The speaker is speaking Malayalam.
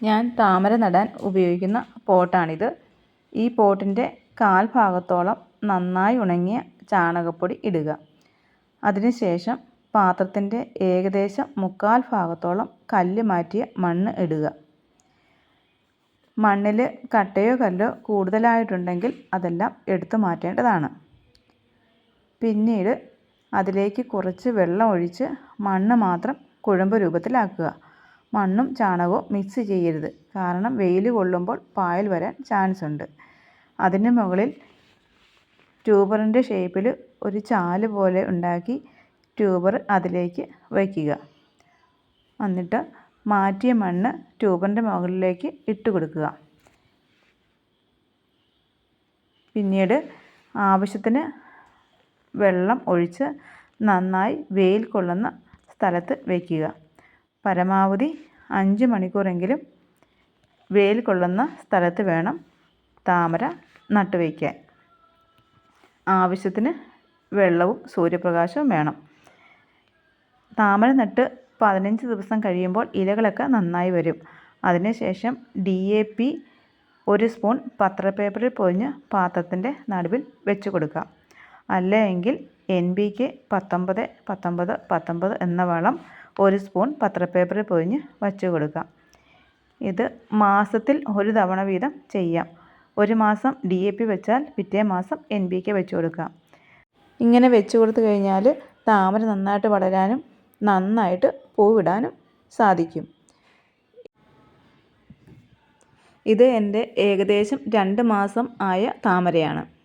ഞാൻ താമര നടാൻ ഉപയോഗിക്കുന്ന പോട്ടാണിത്. ഈ പോട്ടിന്റെ കാൽ ഭാഗത്തോളം നന്നായി ഉണങ്ങിയ ചാണകപ്പൊടി ഇടുക. അതിനുശേഷം പാത്രത്തിന്റെ ഏകദേശം മുക്കാൽ ഭാഗത്തോളം കല്ല് മാറ്റിയ മണ്ണ് ഇടുക. മണ്ണിൽ കട്ടയോ കല്ലോ കൂടുതലായിട്ടുണ്ടെങ്കിൽ അതെല്ലാം എടുത്തു മാറ്റേണ്ടതാണ്. പിന്നീട് അതിലേക്ക് കുറച്ച് വെള്ളം ഒഴിച്ച് മണ്ണ് മാത്രം കുഴമ്പ് രൂപത്തിലാക്കുക. മണ്ണും ചാണകവും മിക്സ് ചെയ്യരുത്. കാരണം വെയിൽ കൊള്ളുമ്പോൾ പായൽ വരാൻ ചാൻസ് ഉണ്ട്. അതിന് മുകളിൽ ട്യൂബറിന്റെ ഷേപ്പിൽ ഒരു ചാൽ പോലെ ഉണ്ടാക്കി ട്യൂബർ അതിലേക്ക് വയ്ക്കുക. എന്നിട്ട് മാറ്റിയ മണ്ണ് ട്യൂബറിന്റെ മുകളിലേക്ക് ഇട്ട് കൊടുക്കുക. പിന്നീട് ആവശ്യത്തിന് വെള്ളം ഒഴിച്ച് നന്നായി വെയിൽ കൊള്ളുന്ന സ്ഥലത്ത് വയ്ക്കുക. പരമാവധി അഞ്ച് മണിക്കൂറെങ്കിലും വെയിൽ കൊള്ളുന്ന സ്ഥലത്ത് വേണം താമര നട്ടുവയ്ക്കാൻ ആവശ്യത്തിന് വെള്ളവും സൂര്യപ്രകാശവും വേണം. താമര നട്ട് പതിനഞ്ച് ദിവസം കഴിയുമ്പോൾ ഇലകളൊക്കെ നന്നായി വരും. അതിനുശേഷം ഡി എ പി ഒരു സ്പൂൺ പത്രപേപ്പറിൽ പൊതിഞ്ഞ് പാത്രത്തിന്റെ നടുവിൽ വെച്ച് കൊടുക്കാം അല്ലെങ്കിൽ എൻ ബി കെ പത്തൊമ്പത് പത്തൊമ്പത് പത്തൊമ്പത് എന്ന വളം ഒരു സ്പൂൺ പത്രപ്പേപ്പറിൽ പൊതിഞ്ഞ് വച്ച് കൊടുക്കാം. ഇത് മാസത്തിൽ ഒരു തവണ വീതം ചെയ്യാം. ഒരു മാസം ഡി എ പി വെച്ചാൽ പിറ്റേ മാസം എൻ ബി കെ വെച്ച് കൊടുക്കാം. ഇങ്ങനെ വെച്ച് കൊടുത്തു കഴിഞ്ഞാൽ താമര നന്നായിട്ട് വളരാനും നന്നായിട്ട് പൂവിടാനും സാധിക്കും. ഇത് എന്റെ ഏകദേശം രണ്ട് മാസം ആയ താമരയാണ്.